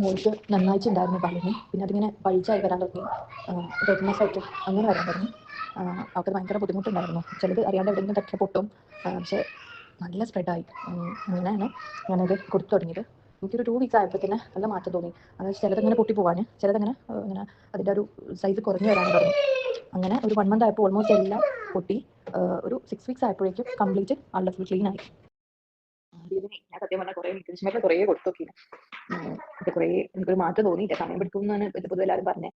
മോൾക്ക് നന്നായിട്ടുണ്ടായിരുന്നു പല്ലിന് പിന്നെ അതിങ്ങനെ പഴിച്ചായി വരാൻ തുടങ്ങി. റെഡ്നെസ് ആയിട്ട് അങ്ങനെ വരാൻ തുടങ്ങി. അവർക്ക് ഭയങ്കര ബുദ്ധിമുട്ടുണ്ടായിരുന്നു. ചിലത് അറിയാണ്ട് എവിടെ നിന്ന് പൊട്ടും. പക്ഷെ നല്ല സ്പ്രെഡായി അങ്ങനെയാണ് ഞാനത് കൊടുത്തു തുടങ്ങിയത്. എനിക്കൊരു ടു വീക്സ് ആയപ്പോൾ തന്നെ നല്ല മാറ്റം തോന്നി. അതായത് ചിലതങ്ങനെ പൊട്ടി പോകാൻ ചിലതങ്ങനെ ഇങ്ങനെ അതിന്റെ ഒരു സൈസ് കുറഞ്ഞു വരാൻ തുടങ്ങി. അങ്ങനെ ഒരു വൺ മന്ത് ആയപ്പോൾ ഓൾമോസ്റ്റ് എല്ലാം പൊട്ടി. ഒരു സിക്സ് വീക്സ് ആയപ്പോഴേക്കും കംപ്ലീറ്റ് ആളുടെ ഫുൾ ക്ലീൻ ആയി. ഞാൻ സത്യം പറഞ്ഞാൽ കുറെ ന്യൂട്രീഷൻ കുറെ കൊടുത്തു നോക്കി ഇത് കുറേ എനിക്കൊരു മാറ്റം തോന്നിയില്ല. സമയം പിടിക്കും എന്നാണ് പൊതുവെ എല്ലാവരും പറഞ്ഞത്